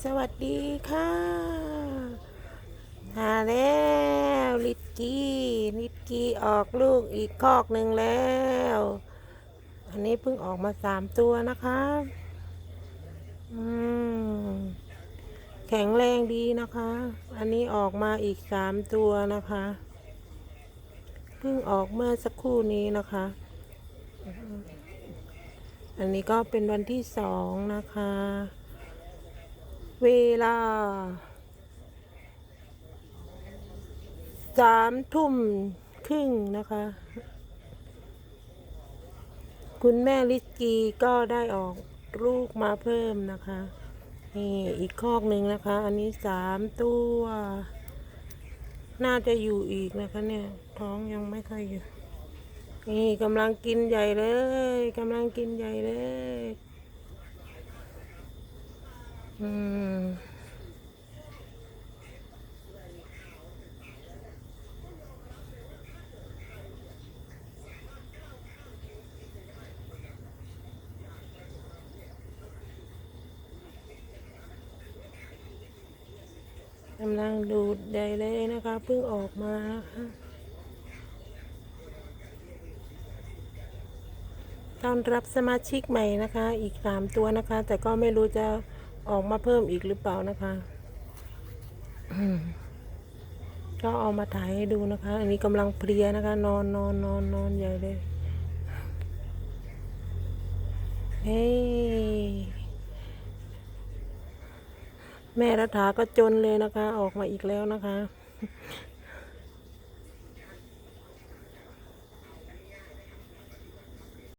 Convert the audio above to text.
สวัสดีค่ะมาแล้วลิตกี้ลิตกี้ออกลูกอีกคอกหนึ่งแล้ว อันนี้เพิ่งออกมาสามตัวนะคะอืมแข็งแรงดีนะคะ อันนี้ออกมาอีกสามตัวนะคะ เพิ่งออกเมื่อสักครู่นี้นะคะ อันนี้ก็เป็นวันที่สองนะคะ เวลาสามทุ่มครึ่งนะคะ คุณแม่ลิสกีก็ได้ออกลูกมาเพิ่มนะคะ นี่อีกคอกหนึ่งนะคะ อันนี้สามตัว น่าจะอยู่อีกนะคะเนี่ย ท้องยังไม่ค่อยอยู่ นี่กำลังกินใหญ่เลยกำลังกินใหญ่เลย อืม กำลังดูดใหญ่เลยนะคะเพิ่งออกมานะคะต้อนรับสมาชิกใหม่นะคะ อีกสามตัวนะคะ แต่ก็ไม่รู้จะออกมาเพิ่มอีกหรือเปล่านะคะก็เอามาถ่ายให้ดูนะคะ อันนี้กำลังเพลียนะคะ นอนนอนนอนนอนใหญ่เลยเฮ้ย แม่รัฐาก็จนเลยนะคะ ออกมาอีกแล้วนะคะ